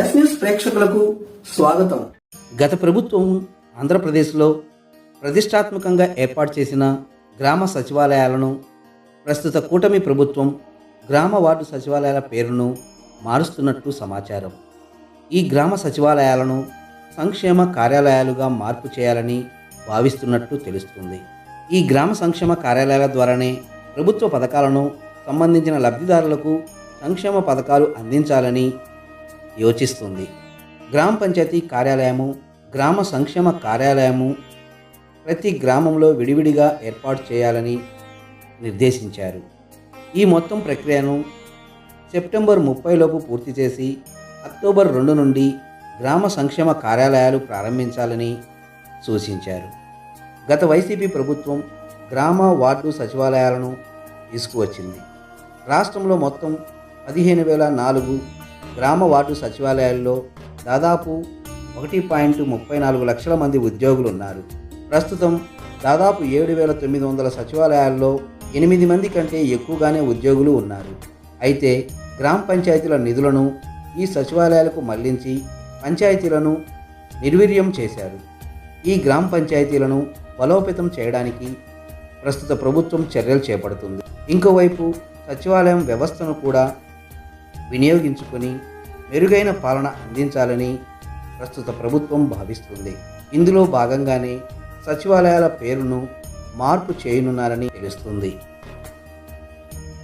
Yes news ప్రేక్షకులకు స్వాగతం. గత ప్రభుత్వం ఆంధ్రప్రదేశ్లో ప్రతిష్టాత్మకంగా ఏర్పాటు చేసిన గ్రామ సచివాలయాలను ప్రస్తుత కూటమి ప్రభుత్వం గ్రామ వార్డు సచివాలయాల పేరును మారుస్తున్నట్టు సమాచారం. ఈ గ్రామ సచివాలయాలను సంక్షేమ కార్యాలయాలుగా మార్పు చేయాలని భావిస్తున్నట్టు తెలుస్తుంది. ఈ గ్రామ సంక్షేమ కార్యాలయాల ద్వారానే ప్రభుత్వ పథకాలను సంబంధించిన లబ్ధిదారులకు సంక్షేమ పథకాలు అందించాలని యోచిస్తుంది. గ్రామ పంచాయతీ కార్యాలయము గ్రామ సంక్షేమ కార్యాలయము ప్రతి గ్రామంలో విడివిడిగా ఏర్పాటు చేయాలని నిర్దేశించారు. ఈ మొత్తం ప్రక్రియను సెప్టెంబర్ ముప్పైలోపు పూర్తి చేసి అక్టోబర్ రెండు నుండి గ్రామ సంక్షేమ కార్యాలయాలు ప్రారంభించాలని సూచించారు. గత వైసీపీ ప్రభుత్వం గ్రామ వార్డు సచివాలయాలను తీసుకువచ్చింది. రాష్ట్రంలో మొత్తం పదిహేను వేల నాలుగు గ్రామ వార్డు సచివాలయాల్లో దాదాపు ఒకటి పాయింట్ ముప్పై నాలుగు లక్షల మంది ఉద్యోగులు ఉన్నారు. ప్రస్తుతం దాదాపు ఏడు వేల తొమ్మిది వందల సచివాలయాల్లో ఎనిమిది మంది కంటే ఎక్కువగానే ఉద్యోగులు ఉన్నారు. అయితే గ్రామ పంచాయతీల నిధులను ఈ సచివాలయాలకు మళ్ళించి పంచాయతీలను నిర్వీర్యం చేశారు. ఈ గ్రామ పంచాయతీలను బలోపేతం చేయడానికి ప్రస్తుత ప్రభుత్వం చర్యలు చేపడుతుంది. ఇంకోవైపు సచివాలయం వ్యవస్థను కూడా వినియోగించుకొని మెరుగైన పాలన అందించాలని ప్రస్తుత ప్రభుత్వం భావిస్తుంది. ఇందులో భాగంగానే సచివాలయాల పేరును మార్పు చేయనున్నారని తెలుస్తుంది.